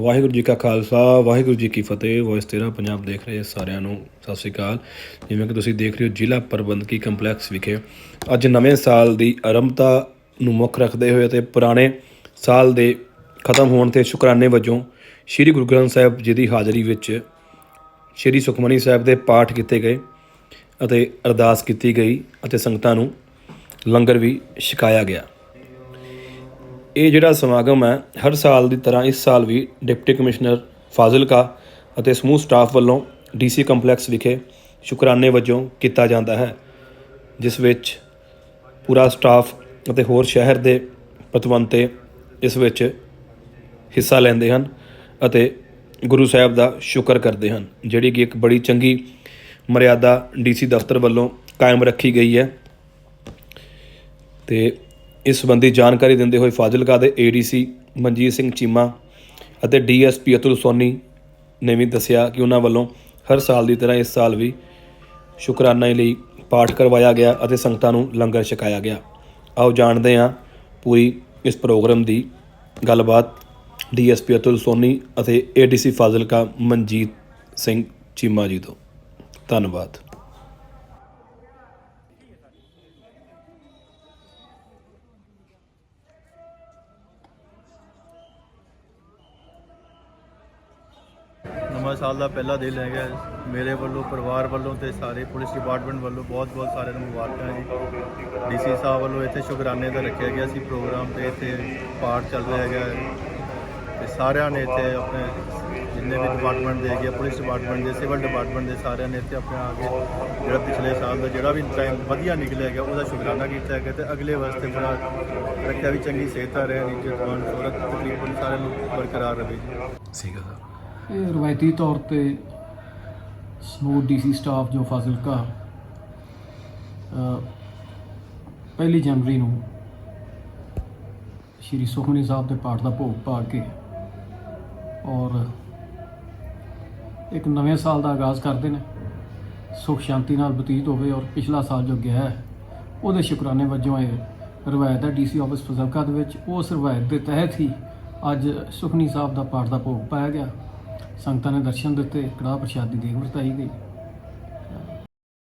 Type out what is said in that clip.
ਵਾਹਿਗੁਰੂ ਜੀ ਕਾ ਖਾਲਸਾ, ਵਾਹਿਗੁਰੂ ਜੀ ਕੀ ਫਤਿਹ। ਵੋਇਸ 13 ਪੰਜਾਬ ਦੇਖ ਰਹੇ ਸਾਰਿਆਂ ਨੂੰ। ਸਤਿ ਸ੍ਰੀ ਅਕਾਲ। ਜਿਵੇਂ ਕਿ ਤੁਸੀਂ ਦੇਖ ਰਹੇ ਹੋ, ਜ਼ਿਲ੍ਹਾ ਪ੍ਰਬੰਧਕੀ ਕੰਪਲੈਕਸ ਵਿਖੇ ਅੱਜ ਨਵੇਂ ਸਾਲ ਦੀ ਆਰੰਭਤਾ ਨੂੰ ਮੁੱਖ ਰੱਖਦੇ ਹੋਏ ਅਤੇ ਪੁਰਾਣੇ ਸਾਲ ਦੇ ਖਤਮ ਹੋਣ ਤੇ ਸ਼ੁਕਰਾਨੇ ਵਜੋਂ ਸ੍ਰੀ ਗੁਰੂ ਗ੍ਰੰਥ ਸਾਹਿਬ ਜੀ ਦੀ ਹਾਜ਼ਰੀ ਵਿੱਚ ਸ੍ਰੀ ਸੁਖਮਨੀ ਸਾਹਿਬ ਦੇ ਪਾਠ ਕੀਤੇ ਗਏ ਅਤੇ ਅਰਦਾਸ ਕੀਤੀ ਗਈ ਅਤੇ ਸੰਗਤਾਂ ਨੂੰ ਲੰਗਰ ਵੀ ਛਕਾਇਆ ਗਿਆ। ਇਹ ਜਿਹੜਾ ਸਮਾਗਮ ਹੈ, ਹਰ ਸਾਲ ਦੀ ਤਰ੍ਹਾਂ ਇਸ ਸਾਲ ਵੀ ਡਿਪਟੀ ਕਮਿਸ਼ਨਰ ਫਾਜ਼ਿਲਕਾ ਅਤੇ ਸਮੂਹ ਸਟਾਫ ਵੱਲੋਂ ਡੀਸੀ ਕੰਪਲੈਕਸ ਵਿਖੇ ਸ਼ੁਕਰਾਨੇ ਵਜੋਂ ਕੀਤਾ ਜਾਂਦਾ ਹੈ, ਜਿਸ ਵਿੱਚ ਪੂਰਾ ਸਟਾਫ ਅਤੇ ਹੋਰ ਸ਼ਹਿਰ ਦੇ ਪਤਵੰਤੇ ਇਸ ਵਿੱਚ ਹਿੱਸਾ ਲੈਂਦੇ ਹਨ ਅਤੇ ਗੁਰੂ ਸਾਹਿਬ ਦਾ ਸ਼ੁਕਰ ਕਰਦੇ ਹਨ, ਜਿਹੜੀ ਕਿ ਇੱਕ ਬੜੀ ਚੰਗੀ ਮਰਿਆਦਾ ਡੀਸੀ ਦਫ਼ਤਰ ਵੱਲੋਂ ਕਾਇਮ ਰੱਖੀ ਗਈ ਹੈ। ਤੇ ਇਸ ਸੰਬੰਧੀ ਜਾਣਕਾਰੀ ਦਿੰਦੇ ਹੋਏ ਫਾਜ਼ਿਲਕਾ ਦੇ ਏਡੀਸੀ ਮਨਜੀਤ ਸਿੰਘ ਚੀਮਾ ਅਤੇ ਡੀਐਸਪੀ ਅਤੁਲ ਸੋਨੀ ਨੇ ਵੀ ਦੱਸਿਆ ਕਿ ਉਹਨਾਂ ਵੱਲੋਂ ਹਰ ਸਾਲ ਦੀ ਤਰ੍ਹਾਂ ਇਸ ਸਾਲ ਵੀ ਸ਼ੁਕਰਾਨਾ ਲਈ ਪਾਠ ਕਰਵਾਇਆ ਗਿਆ ਅਤੇ ਸੰਗਤਾਂ ਨੂੰ ਲੰਗਰ ਛਕਾਇਆ ਗਿਆ। ਆਓ ਜਾਣਦੇ ਹਾਂ ਪੂਰੀ ਇਸ ਪ੍ਰੋਗਰਾਮ ਦੀ ਗੱਲਬਾਤ ਡੀਐਸਪੀ ਅਤੁਲ ਸੋਨੀ ਅਤੇ ਏਡੀਸੀ ਫਾਜ਼ਿਲਕਾ ਮਨਜੀਤ ਸਿੰਘ ਚੀਮਾ ਜੀ ਤੋਂ। ਧੰਨਵਾਦ। ਸਾਲ ਦਾ ਪਹਿਲਾ ਦਿਨ ਹੈਗਾ ਮੇਰੇ ਵੱਲੋਂ ਪਰਿਵਾਰ ਵੱਲੋਂ ਤੇ ਸਾਰੇ ਪੁਲਿਸ ਡਿਪਾਰਟਮੈਂਟ ਵੱਲੋਂ ਬਹੁਤ ਬਹੁਤ ਸਾਰਿਆਂ ਨੂੰ ਮੁਬਾਰਕਾਂ ਜੀ। ਡੀਸੀ ਸਾਹਿਬ ਵੱਲੋਂ ਇੱਥੇ ਸ਼ੁਕਰਾਨੇ ਦਾ ਰੱਖਿਆ ਗਿਆ ਸੀ ਪ੍ਰੋਗਰਾਮ ਤੇ ਇੱਥੇ ਪਾਠ ਚੱਲ ਰਿਹਾ ਹੈਗਾ ਤੇ ਸਾਰਿਆਂ ਨੇ ਇੱਥੇ ਆਪਣੇ ਜਿੰਨੇ ਵੀ ਡਿਪਾਰਟਮੈਂਟ ਦੇ ਹੈਗੇ ਆ, ਪੁਲਿਸ ਡਿਪਾਰਟਮੈਂਟ ਦੇ ਸਿਵਲ ਡਿਪਾਰਟਮੈਂਟ ਦੇ ਸਾਰਿਆਂ ਨੇ ਇੱਥੇ ਆਪਣੇ ਆ ਕੇ ਜਿਹੜਾ ਪਿਛਲੇ ਸਾਲ ਦਾ ਜਿਹੜਾ ਵੀ ਟਾਈਮ ਵਧੀਆ ਨਿਕਲਿਆ ਗਿਆ ਉਹਦਾ ਸ਼ੁਕਰਾਨਾ ਕੀਤਾ ਹੈਗਾ ਤੇ ਅਗਲੇ ਵਾਸਤੇ ਬੜਾ ਰੱਖਿਆ ਵੀ ਚੰਗੀ ਸਿਹਤ ਰਹੇ ਨੀਚੇ ਜਵਾਨ ਸੋਰਤ ਤਕਰੀਬਨ ਸਾਰਿਆਂ ਨੂੰ ਬਰਕਰਾਰ ਰਹੇ ਜੀ। ਸੀਗਾ ਸਰ ਇਹ ਰਵਾਇਤੀ ਤੌਰ ਤੇ ਸਮੂਹ ਡੀਸੀ ਸਟਾਫ ਜੋ ਫਾਜ਼ਿਲਕਾ ਪਹਿਲੀ ਜਨਵਰੀ ਨੂੰ ਸ਼੍ਰੀ ਸੁਖਮਨੀ ਸਾਹਿਬ ਦੇ ਪਾਠ ਦਾ ਭੋਗ ਪਾ ਕੇ ਔਰ ਇੱਕ ਨਵੇਂ ਸਾਲ ਦਾ ਆਗਾਜ਼ ਕਰਦੇ ਨੇ। ਸੁਖ ਸ਼ਾਂਤੀ ਨਾਲ ਬਤੀਤ ਹੋਵੇ ਔਰ ਪਿਛਲਾ ਸਾਲ ਜੋ ਗਿਆ ਹੈ, ਉਹਦੇ ਸ਼ੁਕਰਾਨੇ ਵਜੋਂ ਇਹ ਰਵਾਇਤ ਹੈ ਡੀਸੀ ਆਫਿਸ ਫਾਜ਼ਿਲਕਾ ਦੇ ਵਿੱਚ। ਉਸ ਰਵਾਇਤ ਦੇ ਤਹਿਤ ਹੀ ਅੱਜ ਸੁਖਨੀ ਸਾਹਿਬ ਦਾ ਪਾਠ ਦਾ ਭੋਗ ਪਾਇਆ ਗਿਆ। ਸੰਗਤਾਂ ਨੇ ਦਰਸ਼ਨ ਦਿੱਤੇ ਕੜਾਹ ਪ੍ਰਸ਼ਾਦੀ ਦੀ ਦੇਗ ਵਰਤਾਈ ਗਈ।